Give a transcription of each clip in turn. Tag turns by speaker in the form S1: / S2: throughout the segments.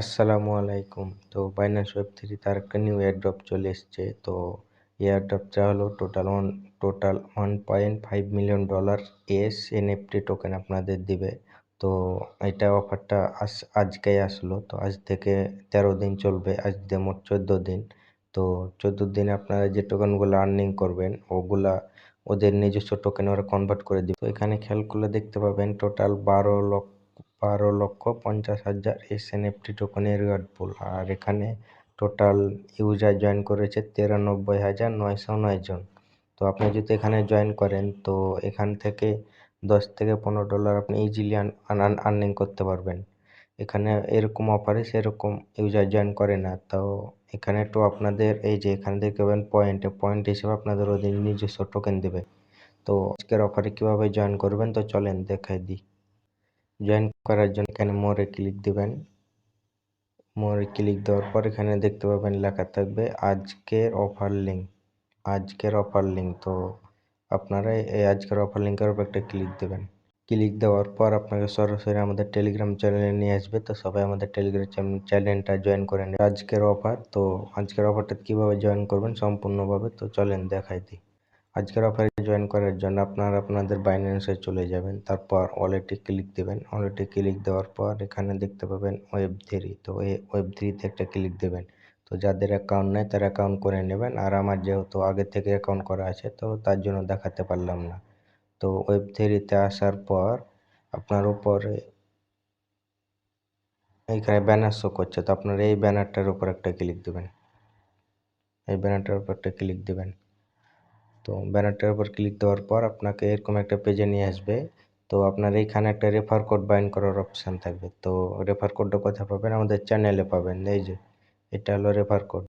S1: আসসালামু আলাইকুম। তো বাইন্যান্স ওয়েব থ্রি তার একটা নিউ এয়ারড্রপ চলে এসছে। তো এয়ারড্রপটা হলো total one total one point five million dollar S N NFT token আপনাদের দিবে। তো এটা অফারটা আস আজকেই আসলো। তো আজ থেকে তেরো দিন চলবে। আজ দিয়ে মোট চোদ্দ দিন। তো চোদ্দ দিনে আপনারা যে টোকেনগুলো আর্নিং করবেন, ওগুলা ওদের নিজস্ব টোকেন ওরা কনভার্ট করে দিবে। তো এখানে খেয়াল করলে দেখতে পাবেন টোটাল বারো লক্ষ বারো লক্ষ পঞ্চাশ হাজার এস এনএফটি টোকনের রিওয়ার্ড আর এখানে টোটাল ইউজার জয়েন করেছে তিরানব্বই হাজার নয়শো নয় জন। তো আপনি যদি এখানে জয়েন করেন, তো এখান থেকে দশ থেকে পনেরো ডলার আপনি ইজিলি আর্নিং করতে পারবেন। এখানে এরকম অফারে সেরকম ইউজার জয়েন করে না। তো এখানে তো আপনাদের এই যে এখানে দেখতে পাবেন পয়েন্টে পয়েন্ট হিসেবে আপনাদের ওদের নিজস্ব টোকেন দেবে। তো আজকের অফারে কীভাবে জয়েন করবেন, তো চলেন দেখাই দিই। জয়েন করার জন্য এখানে মোরে ক্লিক দেবেন। মোরে ক্লিক দেওয়ার পর এখানে দেখতে পাবেন লেখা থাকবে আজকের অফার লিঙ্ক আজকের অফার লিঙ্ক তো আপনারা এই আজকের অফার লিঙ্কের উপর একটা ক্লিক দেবেন। ক্লিক দেওয়ার পর আপনাকে সরাসরি আমাদের টেলিগ্রাম চ্যানেলে নিয়ে আসবে, তো সবাই আমাদের টেলিগ্রাম চ্যানেলটা জয়েন করে আজকের অফার তো আজকের অফারটা কীভাবে জয়েন করবেন সম্পূর্ণভাবে, তো চলেন দেখাই দিই। আজকের অফারে জয়েন করার জন্য আপনারা আপনাদের বাইন্যান্সে চলে যাবেন। তারপর ওয়ালেটে ক্লিক দেবেন। ওয়ালেটে ক্লিক দেওয়ার পর এখানে দেখতে পাবেন ওয়েব থ্রি তো ওয়েব থ্রিতে একটা ক্লিক দেবেন। তো যাদের অ্যাকাউন্ট নেই, তারা অ্যাকাউন্ট করে নেবেন। আর আমার যেহেতু আগে থেকে অ্যাকাউন্ট করা আছে, তো তার জন্য দেখাতে পারলাম না। তো ওয়েব থ্রিতে আসার পর আপনার উপরে এইখানে ব্যানার শো করছে। তো আপনার এই ব্যানারটার উপর একটা ক্লিক দেবেন। এই ব্যানারটার উপর একটা ক্লিক দেবেন। তো ব্যানারটার উপর ক্লিক দেওয়ার পর আপনাকে এরকম একটা পেজে নিয়ে আসবে। তো আপনার এইখানে একটা রেফার কোড বাইন্ড করার অপশান থাকবে। তো রেফার কোডটা কোথায় পাবেন? আমাদের চ্যানেলে পাবেন। এই যে, এটা হলো রেফার কোড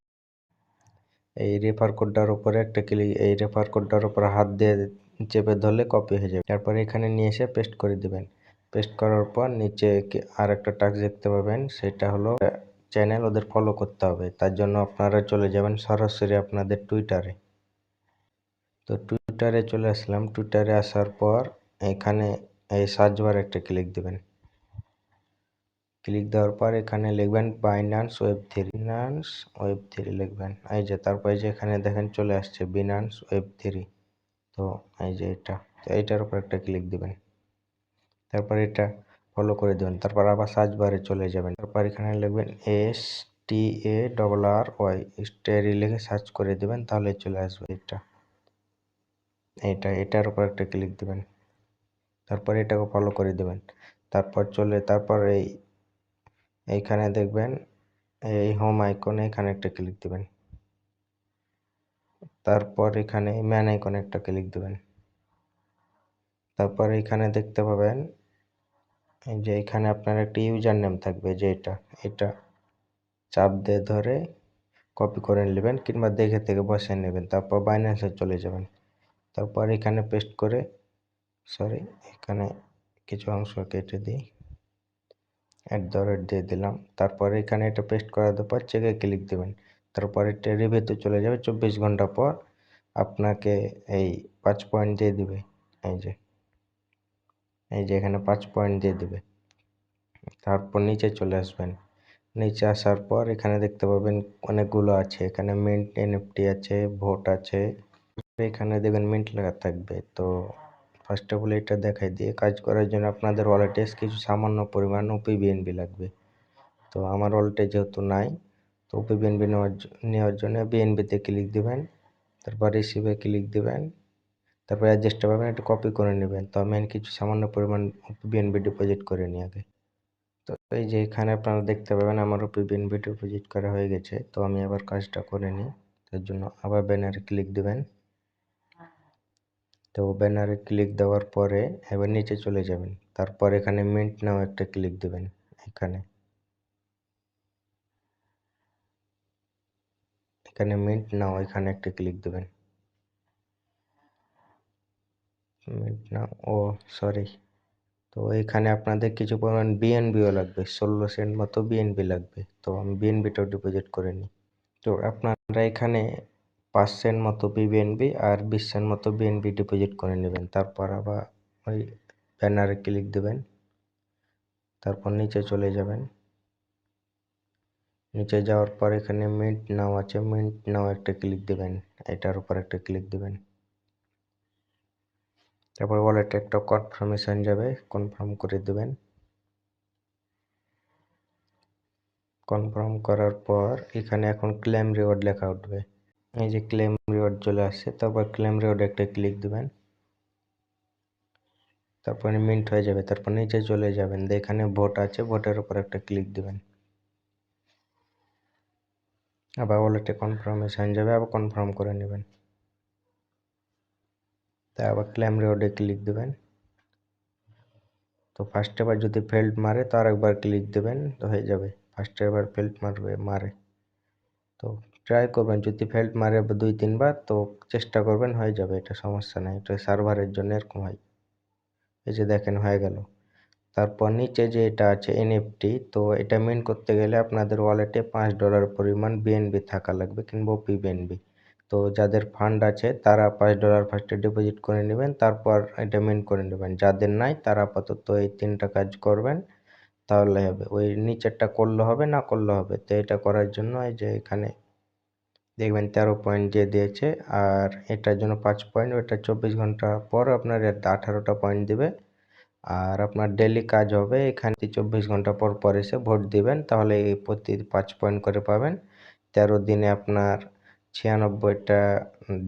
S1: এই রেফার কোডটার উপরে একটা ক্লিক এই রেফার কোডটার উপর হাত দিয়ে চেপে ধরলে কপি হয়ে যাবে। তারপর এখানে নিয়ে এসে পেস্ট করে দিবেন। পেস্ট করার পর নিচে আর একটা টাস্ক দেখতে পাবেন। সেটা হলো চ্যানেল ওদের ফলো করতে হবে। তার জন্য আপনারা চলে যাবেন সরাসরি আপনাদের টুইটারে তো টুইটারে চলে আসলাম। টুইটারে আসার পর এখানে এই সার্চ বার একটা ক্লিক দেবেন। ক্লিক দেওয়ার পর এখানে লিখবেন Binance web three Binance web three লিখবেন। এই যে, তারপরে যে এখানে দেখেন চলে আসছে বিনান্স ওয়েব থ্রি তো এই যে এটা, তো এইটার উপর একটা ক্লিক দিবেন। তারপর এটা ফলো করে দেবেন। তারপর আবার সার্চ বারে চলে যাবেন। তারপর এখানে লিখবেন S T A double R Y starry লিখে সার্চ করে দেবেন, তাহলে চলে আসবে এটা। এইটা, এটার উপর একটা ক্লিক দেবেন। তারপর এটাকে ফলো করে দেবেন। তারপর চলে, তারপর এই, এইখানে দেখবেন এই হোম আইকনে এখানে একটা ক্লিক দেবেন। তারপর এখানে ম্যান আইকনে একটা ক্লিক দেবেন। তারপর এখানে দেখতে পাবেন যে এখানে আপনার একটা ইউজার নেম থাকবে যে এটা এটা চাপ দিয়ে ধরে কপি করে নেবেন কিংবা দেখে থেকে বসে নেবেন। তারপর বাইন্যান্সে চলে যাবেন। তারপর এখানে পেস্ট করে সরি এখানে কিছু অংশ কেটে দিই। অ্যাট দ্য রেট দিয়ে দিলাম। তারপর এখানে এটা পেস্ট করার পর চেকে ক্লিক দেবেন। তারপর এটা রিভিউতে চলে যাবে চব্বিশ ঘণ্টা পর আপনাকে এই পাঁচ পয়েন্ট দিয়ে দিবে। এই যে এই যে এখানে পাঁচ পয়েন্ট দিয়ে দিবে। তারপর নিচে চলে আসবেন। নিচে আসার পর এখানে দেখতে পাবেন অনেকগুলো আছে। এখানে মিন্ট এনএফটি আছে, ভোট আছে। এখানে দেখবেন মিন্ট লাগা থাকবে। তো ফার্স্ট অফ অল এটা দেখাই দিয়ে কাজ করার জন্য আপনাদের ওয়ালেটে কিছু সামান্য পরিমাণ ওপি বিএনবি লাগবে। তো আমার ওয়ালেটে যেহেতু নাই, তো ওপি বিএনবি নেওয়ার নেওয়ার জন্য বিএনবিতে ক্লিক দেবেন, তারপর রিসিভে ক্লিক দেবেন, তারপর অ্যাডজাস্টটা পাবেন, একটু কপি করে নেবেন। তো আমি কিছু সামান্য পরিমাণ বিএনবি ডিপোজিট করে নিই আগে। তো এই যে এখানে আপনারা দেখতে পাবেন আমার ওপি বিএনবি ডিপোজিট করা হয়ে গেছে। তো আমি আবার কাজটা করে নিই, তার জন্য আবার ব্যানারে ক্লিক দিবেন। তো ব্যানারে ক্লিক দেওয়ার পরে এবার নিচে চলে যাবেন। তারপর এখানে মিন্ট নাও একটা ক্লিক দেবেন এখানে। এখানে মিন্ট নাও, এখানে একটা ক্লিক দেবেন। মিন্ট নাও, ও সরি তো এখানে আপনাদের কিছু পরিমাণ বিএনবিও লাগবে, ষোলো সেন্ট মতো বিএনবি লাগবে। তো আমি বিএনবিটাও ডিপোজিট করে নিই। তো আপনারা এখানে পাঁচ সেন্ট মতো বিএনবি আর বিশ সেন্ট মতো বিএনবি ডিপোজিট করে নেবেন। তারপর আবার ওই ব্যানারে ক্লিক দেবেন। তারপর নিচে চলে যাবেন। নিচে যাওয়ার পর এখানে মিন্ট নাও আছে। মিন্ট নাও একটা ক্লিক দেবেন। এটার উপর একটা ক্লিক দেবেন। তারপর ওয়ালেটে একটা কনফার্মেশন যাবে। কনফার্ম করে দেবেন। কনফার্ম করার পর এখানে এখন ক্লেম রিওয়ার্ড লেখা উঠবে। এই যে ক্লেম রিওয়ার্ড চলে আসছে, তারপর ক্লেম রিওয়ার্ড একটা ক্লিক দেবেন। তারপরে মিন্ট হয়ে যাবে, তারপর নিচে চলে যাবেন। এখানে ভোট আছে ভোটের উপর একটা ক্লিক দেবেন। আবার ওয়ালেটে কনফার্মেশন যাবে, আবার কনফার্ম করে নেবেন। তাই আবার ক্লেম রিওয়ার্ডে ক্লিক দেবেন। তো ফার্স্ট এবার যদি ফেল্ড মারে, তো আরেকবার ক্লিক দেবেন, তো হয়ে যাবে। ফার্স্ট এবার ফেল্ড মারবে, মারে। তো ট্রাই করবেন। যদি ফেল্ট মারে দুই, তিনবার, তো চেষ্টা করবেন, হয়ে যাবে, এটা সমস্যা নেই। এটা সার্ভারের জন্য এরকম হয়। এই যে দেখেন, হয়ে গেল। তারপর নিচে যে এটা আছে এনএফটি তো এটা মেন করতে গেলে আপনাদের ওয়ালেটে পাঁচ ডলার পরিমাণ বিএনবি থাকা লাগবে, কিংবা পি বিএনবি তো যাদের ফান্ড আছে, তারা পাঁচ ডলার ফার্স্টে ডিপোজিট করে নেবেন, তারপর এটা মেন করে নেবেন। যাদের নাই, তারা আপাতত এই তিনটা কাজ করবেন, তাহলে হবে। ওই নিচেরটা করলে হবে, না করলে হবে। তো এটা করার জন্য এই যে এখানে দেখবেন তেরো পয়েন্ট যে দিয়েছে। আর এটার জন্য পাঁচ পয়েন্ট ওটা চব্বিশ ঘণ্টা পর আপনার আঠারোটা পয়েন্ট দিবে। আর আপনার ডেলি কাজ হবে, এখানে চব্বিশ ঘণ্টা পর পর এসে ভোট দিবেন, তাহলে এই প্রতি পাঁচ পয়েন্ট করে পাবেন। তেরো দিনে আপনার ছিয়ানব্বইটা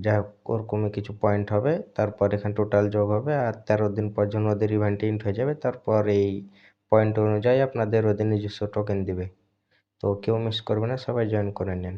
S1: যা ওরকমই কিছু পয়েন্ট হবে। তারপর এখানে টোটাল যোগ হবে, আর তেরো দিন পর জন্য ওদের ইভেন্ট ইন্ট হয়ে যাবে, তারপর এই পয়েন্ট অনুযায়ী আপনাদের ওদের নিজস্ব টোকেন দিবে। তো কেউ মিস করবে না, সবাই জয়েন করে নিন।